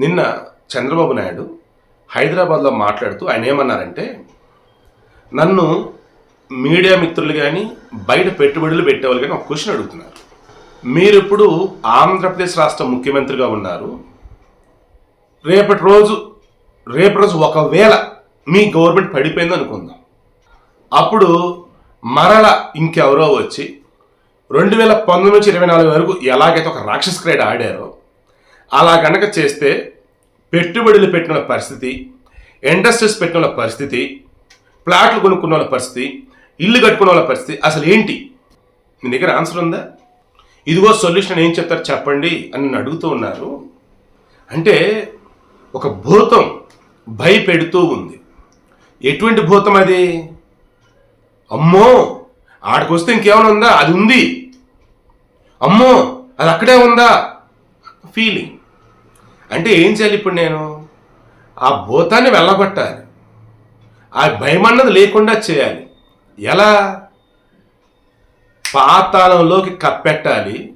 నిన్న చంద్రబాబు నాయుడు హైదరాబాద్లో మాట్లాడుతూ ఆయన ఏమన్నారంటే నన్ను మీడియా మిత్రులు కానీ బయట పెట్టుబడులు పెట్టేవాళ్ళు కానీ ఒక క్వశ్చన్ అడుగుతున్నారు. మీరు ఇప్పుడు ఆంధ్రప్రదేశ్ రాష్ట్ర ముఖ్యమంత్రిగా ఉన్నారు. రేపటి రోజు రేపటి రోజు ఒకవేళ మీ గవర్నమెంట్ పడిపోయింది అనుకుందాం. అప్పుడు మరల ఇంకెవరో వచ్చి రెండు వేల పంతొమ్మిది నుంచి ఇరవై నాలుగు వరకు ఎలాగైతే ఒక రాక్షస్ క్రీడ ఆడారో అలా కనుక చేస్తే పెట్టుబడులు పెట్టిన పరిస్థితి ఇండస్ట్రీస్ పెట్టిన పరిస్థితి ప్లాట్లు కొనుక్కున్న వాళ్ళ పరిస్థితి ఇల్లు కట్టుకున్న వాళ్ళ పరిస్థితి అసలు ఏంటి? మీ దగ్గర ఆన్సర్ ఉందా? ఇదిగో సొల్యూషన్ ఏం చెప్తారు చెప్పండి అని నన్ను అడుగుతూ ఉన్నారు. అంటే ఒక భూతం భయపెడుతూ ఉంది. ఎటువంటి భూతం అది? అమ్మో! ఆడికొస్తే ఇంకేమైనా ఉందా? అది ఉంది. అమ్మో! అది అక్కడే ఉందా? ఫీలింగ్ అంటే ఏం చేయాలి ఇప్పుడు నేను? ఆ భూతాన్ని వెళ్ళగొట్టాలి. ఆ భయం అన్నది లేకుండా చేయాలి. ఎలా? పాతాళంలోకి కప్పెట్టాలి.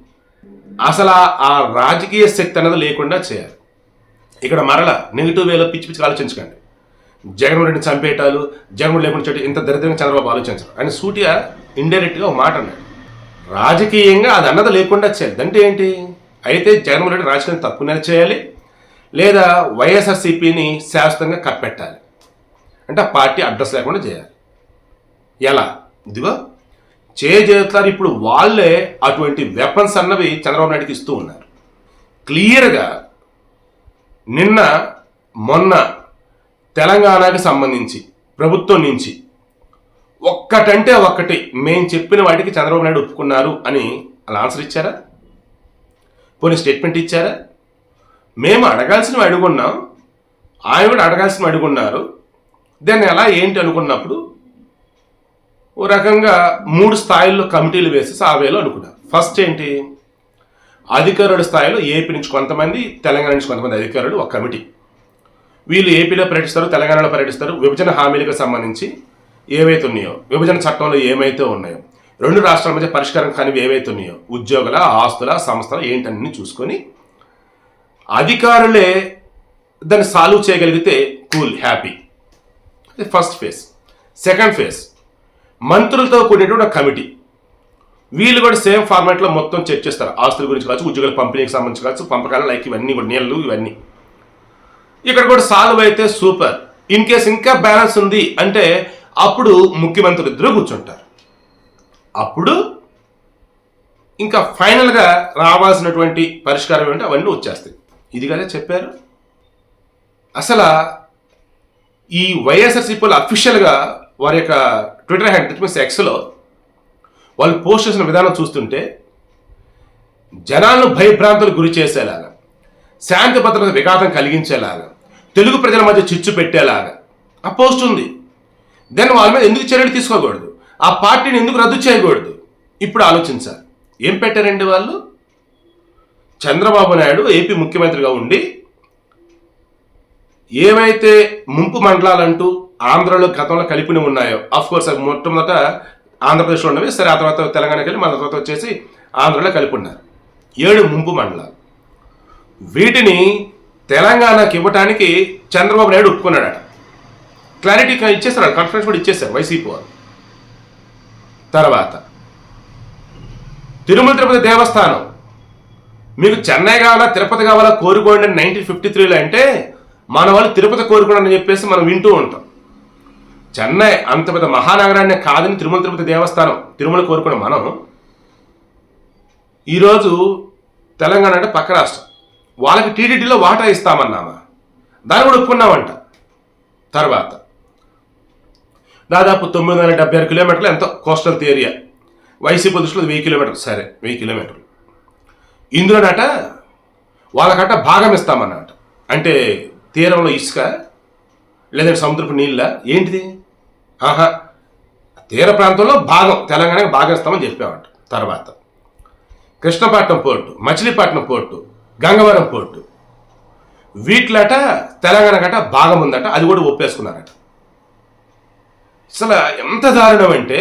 అసలు ఆ- రాజకీయ శక్తి అన్నది లేకుండా చేయాలి. ఇక్కడ మరల నెగిటివ్ వేలో పిచ్చి పిచ్చి ఆలోచించకండి. జగన్మోహన్ రెడ్డిని చంపేయటాలు జగన్మోహన్ లేకుండా చెట్టు ఇంత దరిద్రంగా చంద్రబాబు ఆలోచించరు. ఆయన సూటిగా ఇండైరెక్ట్గా ఒక మాట అన్నాడు. రాజకీయంగా అది అన్నది లేకుండా చేయాలి. అంటే ఏంటి? అయితే జగన్మోహన్ రెడ్డి రాజకీయం తప్పునే చేయాలి. లేదా వైఎస్ఆర్సీపీని శాశ్వతంగా కప్పెట్టాలి. అంటే ఆ పార్టీ అడ్రస్ లేకుండా చేయాలి. ఎలా? ఇదిగో చేయజేస్తారు ఇప్పుడు వాళ్ళే అటువంటి వెపన్స్ అన్నవి చంద్రబాబు నాయుడుకి ఇస్తూ ఉన్నారు. క్లియర్గా నిన్న మొన్న తెలంగాణకి సంబంధించి ప్రభుత్వం నుంచి ఒక్కటంటే ఒక్కటి మేము చెప్పిన వాటికి చంద్రబాబు నాయుడు ఒప్పుకున్నారు అని అలా ఆన్సర్ ఇచ్చారా? పోనీ స్టేట్మెంట్ ఇచ్చారా? మేము అడగాల్సినవి అడుగున్నాం ఆయన కూడా అడగాల్సినవి అడుగున్నారు దాన్ని ఎలా ఏంటి అనుకున్నప్పుడు ఓ రకంగా మూడు స్థాయిల్లో కమిటీలు వేసేసి ఆ వేలో అనుకున్నారు. ఫస్ట్ ఏంటి? అధికారుల స్థాయిలో ఏపీ నుంచి కొంతమంది తెలంగాణ నుంచి కొంతమంది అధికారులు ఒక కమిటీ. వీళ్ళు ఏపీలో పర్యటిస్తారు తెలంగాణలో పర్యటిస్తారు. విభజన హామీలకు సంబంధించి ఏవైతే ఉన్నాయో విభజన చట్టంలో ఏమైతే ఉన్నాయో రెండు రాష్ట్రాల మధ్య పరిష్కారం కానివి ఏవైతే ఉన్నాయో ఉద్యోగుల ఆస్తుల సంస్థల ఏంటన్నీ చూసుకొని అధికారులే దాన్ని సాల్వ్ చేయగలిగితే cool happy. First phase. Second phase. మంత్రులతో కూడినటువంటి కమిటీ. వీళ్ళు కూడా సేమ్ ఫార్మాట్లో మొత్తం చెక్ చేస్తారు. ఆస్తుల గురించి కావచ్చు ఉద్యోగుల పంపిణీకి సంబంధించి కావచ్చు పంపకాలు లైక్ ఇవన్నీ కూడా నీళ్ళు ఇవన్నీ. ఇక్కడ కూడా సాల్వ్ అయితే సూపర్. ఇన్ కేస్ ఇంకా బ్యాలెన్స్ ఉంది అంటే అప్పుడు ముఖ్యమంత్రులు ఇద్దరు కూర్చుంటారు. అప్పుడు ఇంకా ఫైనల్గా రావాల్సినటువంటి పరిష్కారం ఏంటో అవన్నీ వచ్చేస్తాయి. ఇదిగానే చెప్పారు. అసలు ఈ వైఎస్ఆర్సీపీలో అఫీషియల్గా వారి యొక్క ట్విట్టర్ హ్యాండ్ మీన్స్ ఎక్స్లో వాళ్ళు పోస్ట్ చేసిన విధానం చూస్తుంటే జనాలను భయభ్రాంతులకు గురి చేసేలాగా శాంతి భద్రత విఘాతం కలిగించేలాగా తెలుగు ప్రజల మధ్య చిచ్చు పెట్టేలాగా ఆ పోస్ట్ ఉంది. దాన్ని వాళ్ళ మీద ఎందుకు చర్యలు తీసుకోకూడదు? ఆ పార్టీని ఎందుకు రద్దు చేయకూడదు? ఇప్పుడు ఆలోచించాలి. ఏం పెట్టారండి వాళ్ళు? చంద్రబాబు నాయుడు ఏపీ ముఖ్యమంత్రిగా ఉండి ఏవైతే ముంపు మండలాలంటూ ఆంధ్రలో గతంలో కలిపిన ఉన్నాయో ఆఫ్ కోర్స్ అవి మొట్టమొదట ఆంధ్రప్రదేశ్లో ఉన్నవి సరే ఆ తర్వాత తెలంగాణకి వెళ్ళి మన తర్వాత వచ్చేసి ఆంధ్రలో కలిపి ఉన్నారు ఏడు ముంపు మండలాలు. వీటిని తెలంగాణకి ఇవ్వటానికి చంద్రబాబు నాయుడు ఒప్పుకున్నాడట. క్లారిటీ ఇచ్చేస్తారు కాన్ఫరెన్స్ కూడా ఇచ్చేసారు వైసీపీ వారు తర్వాత తిరుమల తిరుపతి దేవస్థానం. మీకు చెన్నై కావాలా తిరుపతి కావాలా కోరుకోండి నైన్టీన్ ఫిఫ్టీ త్రీలో అంటే మన వాళ్ళు తిరుపతి కోరుకోండి అని చెప్పేసి మనం వింటూ ఉంటాం. చెన్నై అంత పెద్ద మహానగరాన్ని కాదని తిరుమల తిరుపతి దేవస్థానం తిరుమల కోరుకున్న మనం. ఈరోజు తెలంగాణ అంటే పక్క రాష్ట్రం. వాళ్ళకి టీడీటీలో వాటా ఇస్తామన్నామా? దాన్ని కూడా ఒప్పుకున్నామంట. తర్వాత దాదాపు తొమ్మిది వందల డెబ్బై ఆరు కిలోమీటర్లు ఎంతో కోస్టల్ ఏరియా వైసీపీ దృష్టిలో వెయ్యి కిలోమీటర్లు. సరే వెయ్యి కిలోమీటర్లు. ఇందులోనట వాళ్ళకట భాగం ఇస్తామన్నట అంటే తీరంలో ఇసుక లేదంటే సముద్రపు నీళ్ళ ఏంటిది? ఆహా తీర ప్రాంతంలో భాగం తెలంగాణకి భాగం ఇస్తామని చెప్పామంట తర్వాత. Krishnapatnam port Machilipatnam port Gangavaram port. వీటిలట Telangana గట భాగం ఉందట అది కూడా ఒప్పేసుకున్నారట. అసలు ఎంత దారుణం అంటే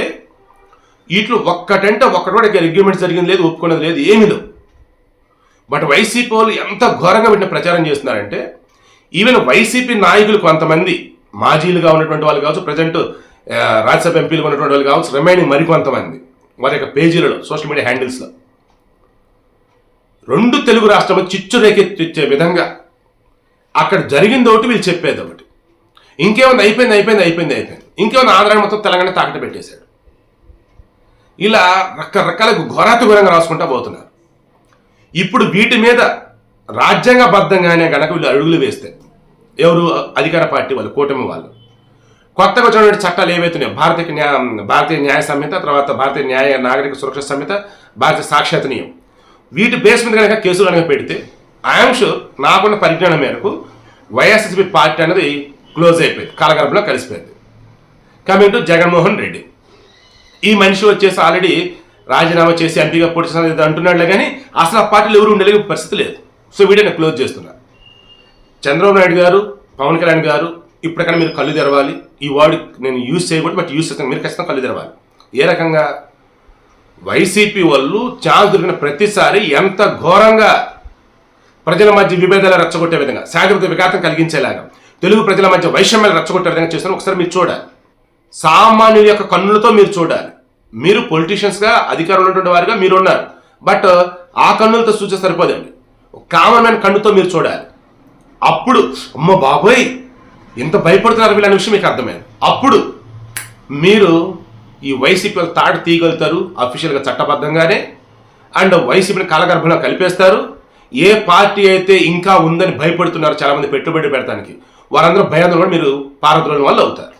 వీటిలో ఒక్కటంటే ఒక్కటి కూడా అగ్రిమెంట్ జరిగింది లేదు ఒప్పుకున్నది లేదు ఏమీ లేవు. బట్ వైసీపీ వాళ్ళు ఎంత ఘోరంగా వీటిని ప్రచారం చేస్తున్నారంటే ఈవెన్ వైసీపీ నాయకులు కొంతమంది మాజీలుగా ఉన్నటువంటి వాళ్ళు కావచ్చు ప్రజెంట్ రాజ్యసభ ఎంపీలుగా ఉన్నటువంటి వాళ్ళు కావచ్చు రిమైనింగ్ మరికొంతమంది వారి యొక్క పేజీలలో సోషల్ మీడియా హ్యాండిల్స్లో. రెండు తెలుగు రాష్ట్రంలో చిచ్చు రేకెత్తిచ్చే విధంగా అక్కడ జరిగింది ఒకటి వీళ్ళు చెప్పేది ఒకటి. ఇంకేమైనా అయిపోయింది అయిపోయింది అయిపోయింది అయిపోయింది. ఇంకేమైనా ఆంధ్ర మొత్తం తెలంగాణ తాకట పెట్టేశాడు. ఇలా రకరకాల ఘోరాతుఘోరంగా రాసుకుంటా పోతున్నారు. ఇప్పుడు వీటి మీద రాజ్యాంగబద్ధంగానే గనక వీళ్ళు అడుగులు వేస్తే ఎవరు అధికార పార్టీ వాళ్ళు కూటమి వాళ్ళు? కొత్తగా వచ్చినటువంటి చట్టాలు ఏవైతున్నాయో భారతీయ న్యాయ భారతీయ న్యాయ సంహిత తర్వాత భారతీయ న్యాయ నాగరిక సురక్ష సంహిత భారతీయ సాక్షాత్ నియమం. వీటి బేస్ మీద కనుక కేసులు కనుక పెడితే ఐఎమ్ షూర్ నాకున్న పరిజ్ఞానం మేరకు వైఎస్ఎస్పీ పార్టీ అనేది క్లోజ్ అయిపోయింది కాలగర్భంలో కలిసిపోయింది. Coming to Jaganmohan Reddy. ఈ మనిషి వచ్చేసి ఆల్రెడీ రాజీనామా చేసి ఎంపీగా పోటీ అంటున్నాడులే కానీ అసలు ఆ పార్టీలో ఎవరు ఉండలేని పరిస్థితి లేదు. సో వీడియోని క్లోజ్ చేస్తున్నా. చంద్రబాబు నాయుడు గారు పవన్ కళ్యాణ్ గారు ఇప్పటికైనా మీరు కళ్ళు తెరవాలి. ఈ వర్డ్ నేను యూజ్ చేయకూడదు బట్ యూజ్ చేస్తాను. మీరు ఖచ్చితంగా కళ్ళు తెరవాలి. ఏ రకంగా? వైసీపీ వాళ్ళు ఛాన్స్ దొరికిన ప్రతిసారి ఎంత ఘోరంగా ప్రజల మధ్య విభేదాలు రెచ్చగొట్టే విధంగా శాంతియుత విఘాతం కలిగించేలాగా తెలుగు ప్రజల మధ్య వైషమ్యాలు రెచ్చగొట్టే విధంగా చేస్తున్నారు. ఒకసారి మీరు చూడాలి. సామాన్యుల యొక్క కన్నులతో మీరు చూడాలి. మీరు పొలిటీషియన్స్గా అధికారంలో ఉన్నటువంటి వారిగా మీరు ఉన్నారు. బట్ uh, ఆ కన్నులతో చూసే సరిపోదండి. కామన్ మ్యాన్ కన్నుతో మీరు చూడాలి. అప్పుడు అమ్మ బాబోయ్ ఎంత భయపడుతున్నారు వీళ్ళ విషయం మీకు అర్థమైంది. అప్పుడు మీరు ఈ వైసీపీ వాళ్ళు తాడు తీయగలుగుతారు అఫీషియల్గా చట్టబద్ధంగానే అండ్ వైసీపీని కాలగర్భంలో కలిపేస్తారు. ఏ పార్టీ అయితే ఇంకా ఉందని భయపడుతున్నారు చాలామంది పెట్టుబడి పెడతానికి వారందరూ భయాందోళన కూడా మీరు పారద్రోని వల్ల అవుతారు.